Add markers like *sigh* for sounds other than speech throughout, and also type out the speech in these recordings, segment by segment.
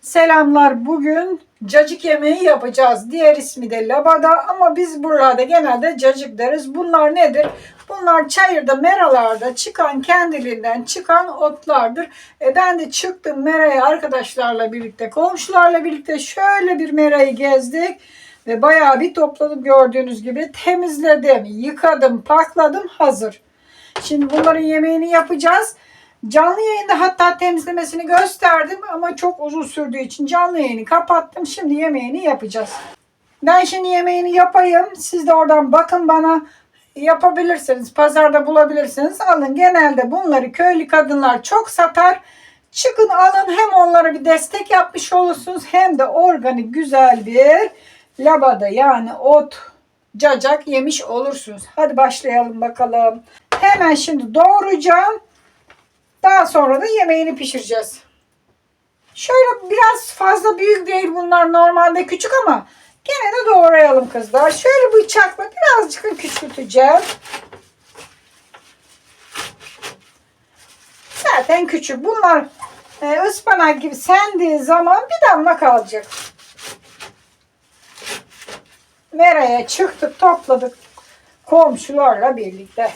Selamlar. Bugün cacık yemeği yapacağız. Diğer ismi de labada ama biz buralarda genelde cacık deriz. Bunlar nedir? Bunlar çayırda, meralarda çıkan kendiliğinden çıkan otlardır. E ben de çıktım meraya arkadaşlarla birlikte, komşularla birlikte şöyle bir merayı gezdik. Ve bayağı bir topladım gördüğünüz gibi. Temizledim, yıkadım, pakladım, hazır. Şimdi bunların yemeğini yapacağız. Canlı yayında hatta temizlemesini gösterdim ama çok uzun sürdüğü için canlı yayını kapattım. Şimdi yemeğini yapacağız. Ben şimdi yemeğini yapayım. Siz de oradan bakın bana. Yapabilirsiniz. Pazarda bulabilirsiniz. Alın. Genelde bunları köylü kadınlar çok satar. Çıkın alın. Hem onlara bir destek yapmış olursunuz. Hem de organik güzel bir labada yani ot cacak yemiş olursunuz. Hadi başlayalım bakalım. Hemen şimdi doğrayacağım. Daha sonra da yemeğini pişireceğiz. Şöyle biraz fazla büyük değil bunlar normalde küçük ama gene de doğrayalım kızlar. Şöyle bıçakla birazcık küçülteceğim. Zaten küçük. Bunlar e, ıspanak gibi sendiği zaman bir damla kalacak. Meraya çıktık topladık komşularla birlikte.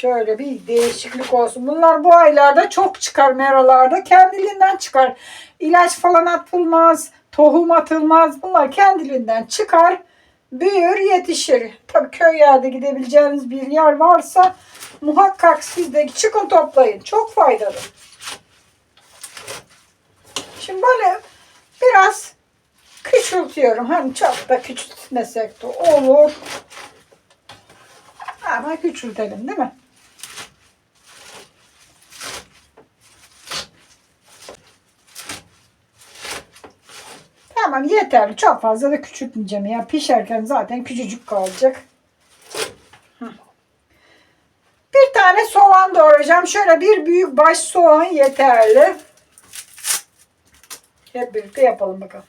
Şöyle bir değişiklik olsun. Bunlar bu aylarda çok çıkar meralarda. Kendiliğinden çıkar. İlaç falan atılmaz. Tohum atılmaz. Bunlar kendiliğinden çıkar. Büyür yetişir. Tabii köy yerde gidebileceğiniz bir yer varsa muhakkak siz de çıkın toplayın. Çok faydalı. Şimdi böyle biraz küçültüyorum. Hani çok da küçültmesek de olur. Ama küçültelim değil mi? Tamam yeterli. Çok fazla da küçültmeyeceğim ya. Pişerken zaten küçücük kalacak. Bir tane soğan doğrayacağım. Şöyle bir büyük baş soğan yeterli. Hep birlikte yapalım bakalım.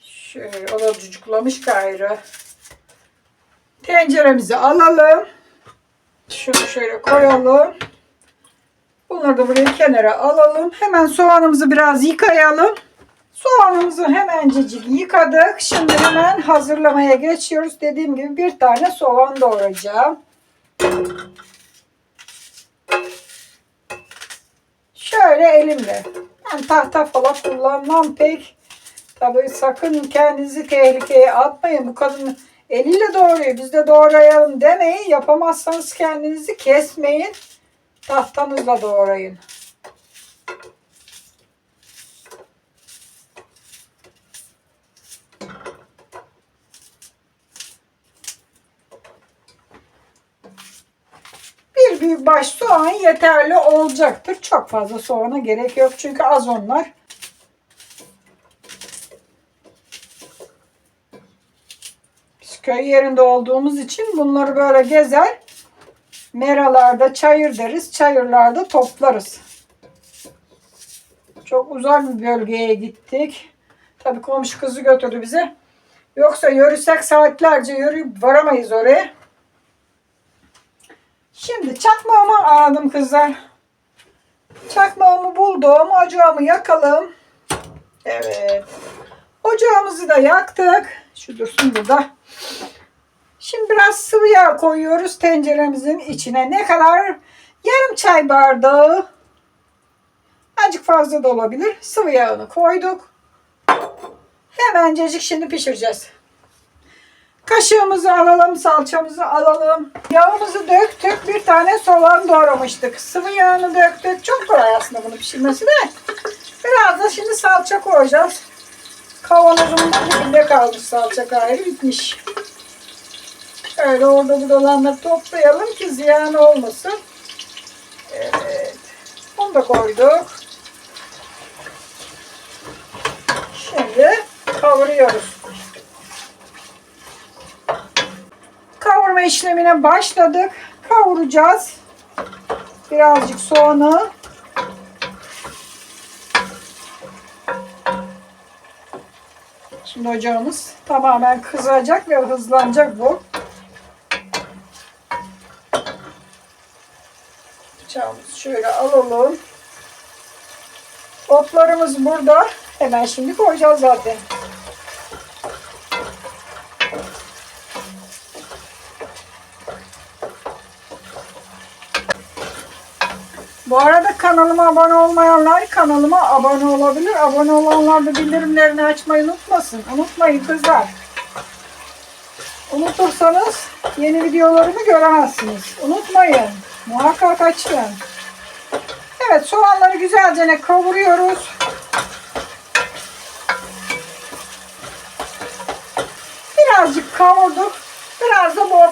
Şöyle o da cucuklamış gayrı. Tenceremizi alalım. Şunu şöyle koyalım. Bunları da buraya kenara alalım. Hemen soğanımızı biraz yıkayalım. Soğanımızı hemencecik yıkadık. Şimdi hemen hazırlamaya geçiyoruz. Dediğim gibi bir tane soğan doğrayacağım. Şöyle elimle. Ben tahta falan kullanmam pek. Tabii sakın kendinizi tehlikeye atmayın. Bu kadın eliyle doğruyor. Biz de doğrayalım demeyin. Yapamazsanız kendinizi kesmeyin. Tahtanızla doğrayın. Bir büyük baş soğan yeterli olacaktır. Çok fazla soğana gerek yok. Çünkü az onlar. Köy yerinde olduğumuz için bunları böyle gezer. Meralarda çayır deriz. Çayırlarda toplarız. Çok uzak bir bölgeye gittik. Tabii komşu kızı götürdü bize. Yoksa yürüsek saatlerce yürüyüp varamayız oraya. Şimdi çakmağımı aldım kızlar. Çakmağımı buldum. Ocağımı yakalım. Evet. Ocağımızı da yaktık. Şu dursun burada. Şimdi biraz sıvı yağ koyuyoruz tenceremizin içine. Ne kadar? Yarım çay bardağı. Azıcık fazla da olabilir. Sıvı yağını koyduk. Hemencecik şimdi pişireceğiz. Kaşığımızı alalım, salçamızı alalım. Yağımızı döktük. Bir tane soğan doğramıştık. Sıvı yağını döktük. Çok kolay aslında bunu pişirmesi de. Biraz da şimdi salça koyacağız. Kavanozumun dibinde kalmış salça gayrı bitmiş. Öyle orada burada olanları toplayalım ki ziyan olmasın. Evet. Onu da koyduk. Şimdi kavuruyoruz. Kavurma işlemine başladık. Kavuracağız. Birazcık soğanı. Şimdi ocağımız tamamen kızacak ve hızlanacak bu. Bıçağımızı şöyle alalım. Otlarımız burada. Hemen şimdi koyacağız zaten. Bu arada kanalıma abone olmayanlar kanalıma abone olabilir. Abone olanlar da bildirimlerini açmayı unutmasın. Unutmayın kızlar. Unutursanız yeni videolarımı göremezsiniz. Unutmayın. Muhakkak açın. Evet soğanları güzelce kavuruyoruz. Birazcık kavurduk. Biraz da bu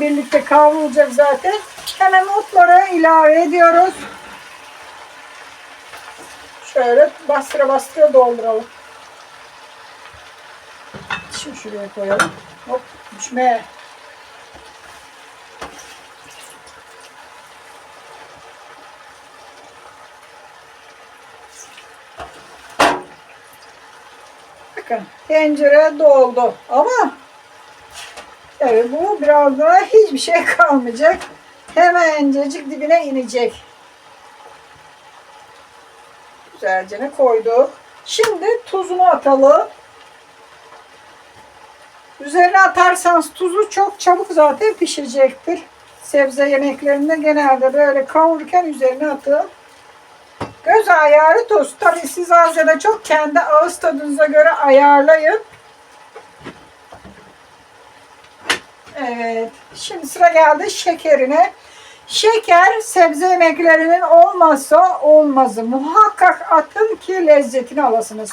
birlikte kavrulacak zaten. Hemen otları ilave ediyoruz. Şöyle bastıra bastıra dolduralım. Şimdi şuraya koyalım. Hop düşme. Bakın tencere doldu ama evet bu biraz daha hiçbir şey *laughs* kalmayacak. Hemencecik dibine inecek. Güzelce koyduk. Şimdi tuzunu atalım. Üzerine atarsanız tuzu çok çabuk zaten pişecektir. Sebze yemeklerinde genelde böyle kavururken üzerine atın. Göz ayarı tuz. Tabii siz az ya da çok kendi ağız tadınıza göre ayarlayın. Evet. Şimdi sıra geldi şekerine. Şeker sebze yemeklerinin olmazsa olmazı. Muhakkak atın ki lezzetini alasınız.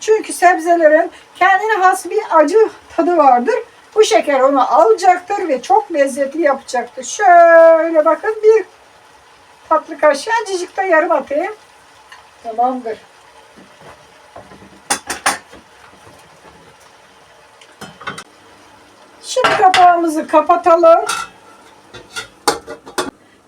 Çünkü sebzelerin kendine has bir acı tadı vardır. Bu şeker onu alacaktır ve çok lezzetli yapacaktır. Şöyle bakın bir tatlı kaşığı da yarım atayım. Tamamdır. Şimdi kapağımızı kapatalım.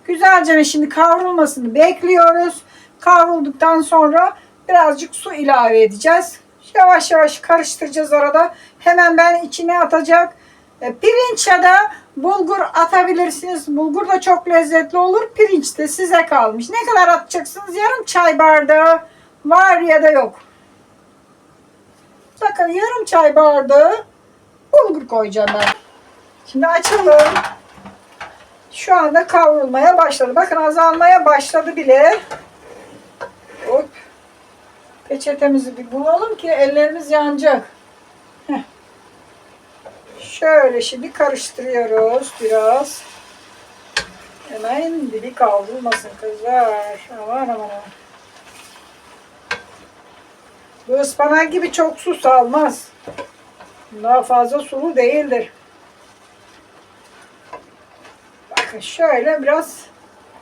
Güzelce şimdi kavrulmasını bekliyoruz. Kavrulduktan sonra birazcık su ilave edeceğiz. Yavaş yavaş karıştıracağız arada. Hemen ben içine atacak pirinç ya da bulgur atabilirsiniz. Bulgur da çok lezzetli olur. Pirinç de size kalmış. Ne kadar atacaksınız? Yarım çay bardağı var ya da yok. Bakın yarım çay bardağı bulgur koyacağım ben. Şimdi açalım. Şu anda kavrulmaya başladı. Bakın azalmaya başladı bile. Hop. Peçetemizi bir bulalım ki ellerimiz yanacak. Şöyle şimdi karıştırıyoruz biraz. Hemen dibi kavrulmasın kızlar. Aman aman aman. Bu ıspanak gibi çok su salmaz. Daha fazla sulu değildir. Bakın şöyle biraz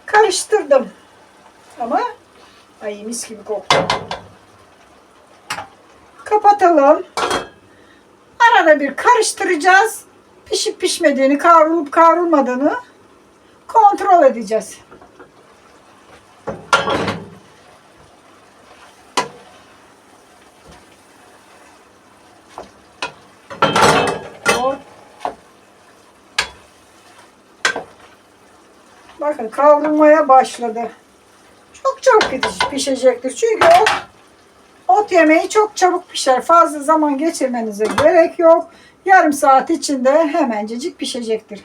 karıştırdım. Ama ay mis gibi koktu. Kapatalım. Arada bir karıştıracağız. Pişip pişmediğini, kavrulup kavrulmadığını kontrol edeceğiz. Bakın kavrulmaya başladı. Çok piş- pişecektir. Çünkü ot, ot yemeği çok çabuk pişer. Fazla zaman geçirmenize gerek yok. Yarım saat içinde hemencecik pişecektir.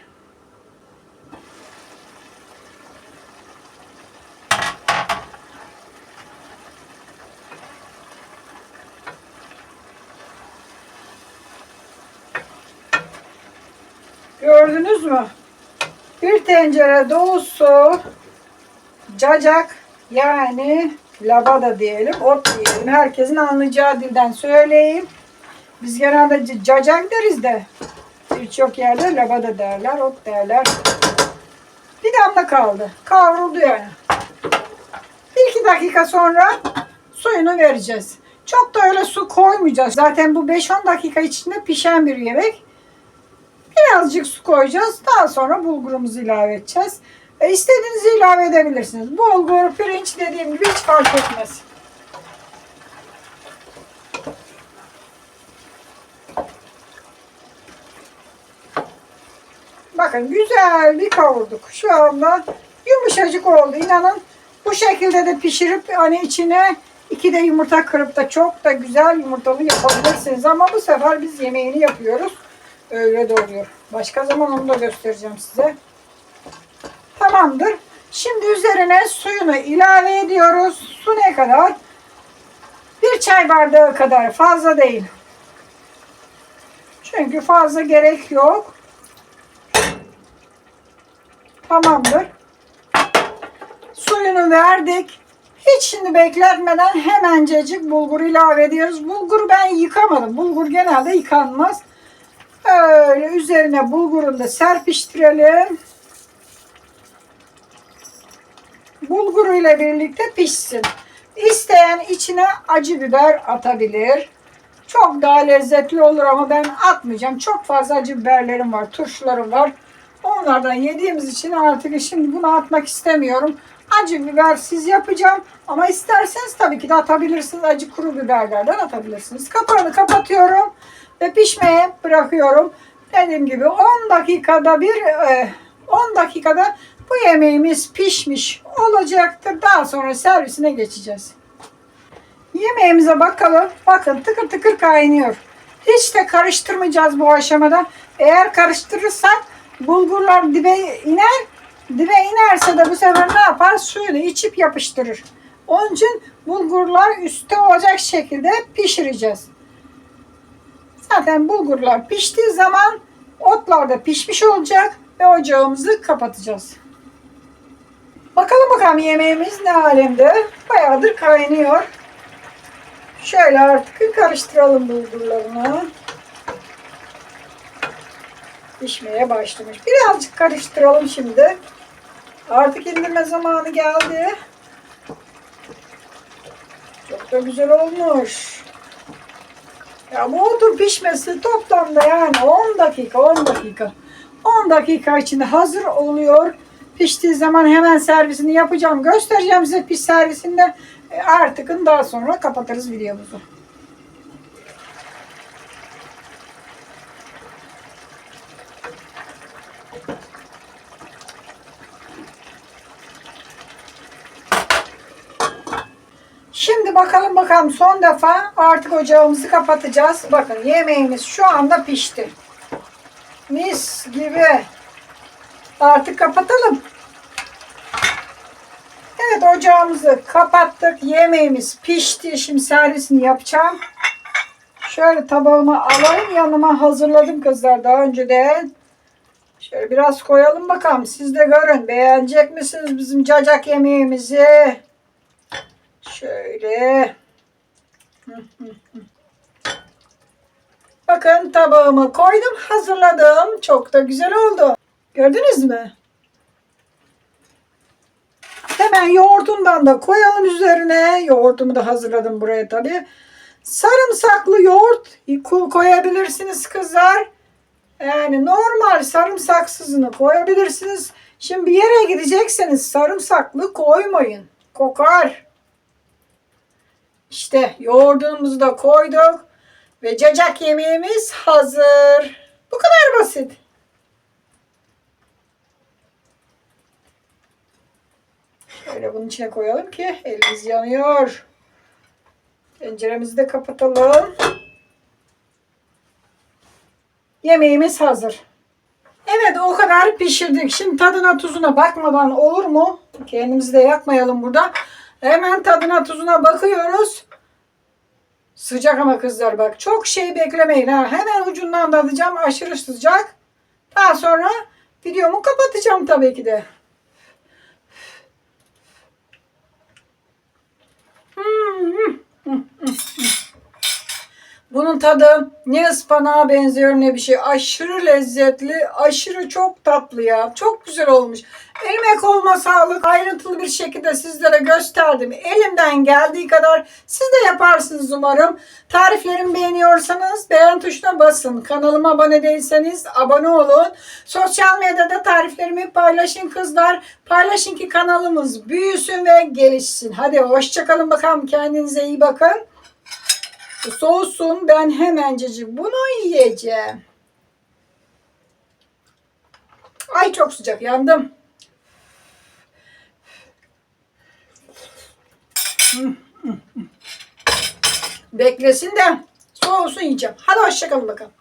Gördünüz mü? Bir tencere dolusu cacak yani labada diyelim, ot diyelim. Herkesin anlayacağı dilden söyleyeyim. Biz genelde cacak deriz de birçok yerde labada derler, ot derler. Bir damla kaldı. Kavruldu yani. Bir iki dakika sonra suyunu vereceğiz. Çok da öyle su koymayacağız. Zaten bu 5-10 dakika içinde pişen bir yemek. Birazcık su koyacağız. Daha sonra bulgurumuzu ilave edeceğiz. E, istediğinizi ilave edebilirsiniz. Bulgur, pirinç dediğim gibi hiç fark etmez. Bakın güzel bir kavurduk. Şu anda yumuşacık oldu. İnanın bu şekilde de pişirip hani içine iki de yumurta kırıp da çok da güzel yumurtalı yapabilirsiniz. Ama bu sefer biz yemeğini yapıyoruz. Öyle de oluyor. Başka zaman onu da göstereceğim size. Tamamdır. Şimdi üzerine suyunu ilave ediyoruz. Su ne kadar? Bir çay bardağı kadar fazla değil. Çünkü fazla gerek yok. Tamamdır. Suyunu verdik. Hiç şimdi bekletmeden hemencecik bulgur ilave ediyoruz. Bulguru ben yıkamadım. Bulgur genelde yıkanmaz. Öyle üzerine bulgurunu da serpiştirelim. Bulguru ile birlikte pişsin. İsteyen içine acı biber atabilir. Çok daha lezzetli olur ama ben atmayacağım. Çok fazla acı biberlerim var, turşularım var. Onlardan yediğimiz için artık şimdi bunu atmak istemiyorum. Acı bibersiz yapacağım. Ama isterseniz tabii ki de atabilirsiniz. Acı kuru biberlerden atabilirsiniz. Kapağını kapatıyorum ve pişmeye bırakıyorum. Dediğim gibi 10 dakikada bir e, 10 dakikada bu yemeğimiz pişmiş olacaktır. Daha sonra servisine geçeceğiz. Yemeğimize bakalım. Bakın tıkır tıkır kaynıyor. Hiç de karıştırmayacağız bu aşamada. Eğer karıştırırsak bulgurlar dibe iner. Dibe inerse de bu sefer ne yapar? Suyunu içip yapıştırır. Onun için bulgurlar üstte olacak şekilde pişireceğiz. Zaten bulgurlar piştiği zaman otlar da pişmiş olacak ve ocağımızı kapatacağız. Bakalım bakalım yemeğimiz ne alemde. Bayağıdır kaynıyor. Şöyle artık karıştıralım bulgurlarını. Pişmeye başlamış. Birazcık karıştıralım şimdi. Artık indirme zamanı geldi. Çok da güzel olmuş. Ya bu otur pişmesi toplamda yani 10 dakika 10 dakika. 10 dakika içinde hazır oluyor. Piştiği zaman hemen servisini yapacağım. Göstereceğim size piş servisinde. E, Artık daha sonra kapatırız videomuzu. Şimdi bakalım bakalım son defa artık ocağımızı kapatacağız. Bakın yemeğimiz şu anda pişti. Mis gibi. Artık kapatalım. Evet ocağımızı kapattık. Yemeğimiz pişti. Şimdi servisini yapacağım. Şöyle tabağıma alayım. Yanıma hazırladım kızlar daha önceden. Şöyle biraz koyalım bakalım. Siz de görün. Beğenecek misiniz bizim cacak yemeğimizi? Şöyle. Bakın tabağıma koydum. Hazırladım. Çok da güzel oldu. Gördünüz mü? Hemen yoğurdundan da koyalım üzerine. Yoğurdumu da hazırladım buraya tabii. Sarımsaklı yoğurt ko- koyabilirsiniz kızlar. Yani normal sarımsaksızını koyabilirsiniz. Şimdi bir yere gidecekseniz sarımsaklı koymayın. Kokar. İşte yoğurdumuzu da koyduk. Ve cacak yemeğimiz hazır. Bu kadar basit. Şöyle bunun içine koyalım ki elimiz yanıyor. Tenceremizi de kapatalım. Yemeğimiz hazır. Evet o kadar pişirdik. Şimdi tadına tuzuna bakmadan olur mu? Kendimizi de yakmayalım burada. Hemen tadına tuzuna bakıyoruz. Sıcak ama kızlar bak. Çok şey beklemeyin ha. Hemen ucundan tadacağım. Aşırı sıcak. Daha sonra videomu kapatacağım tabii ki de. Bunun tadı ne ıspanağa benziyor ne bir şey. Aşırı lezzetli, aşırı çok tatlı ya. Çok güzel olmuş. Elime koluma sağlık. Ayrıntılı bir şekilde sizlere gösterdim. Elimden geldiği kadar siz de yaparsınız umarım. Tariflerimi beğeniyorsanız beğen tuşuna basın. Kanalıma abone değilseniz abone olun. Sosyal medyada tariflerimi paylaşın kızlar. Paylaşın ki kanalımız büyüsün ve gelişsin. Hadi hoşçakalın bakalım. Kendinize iyi bakın. Soğusun ben hemencecik bunu yiyeceğim. Ay çok sıcak yandım. Beklesin de soğusun yiyeceğim. Hadi hoşçakalın bakalım.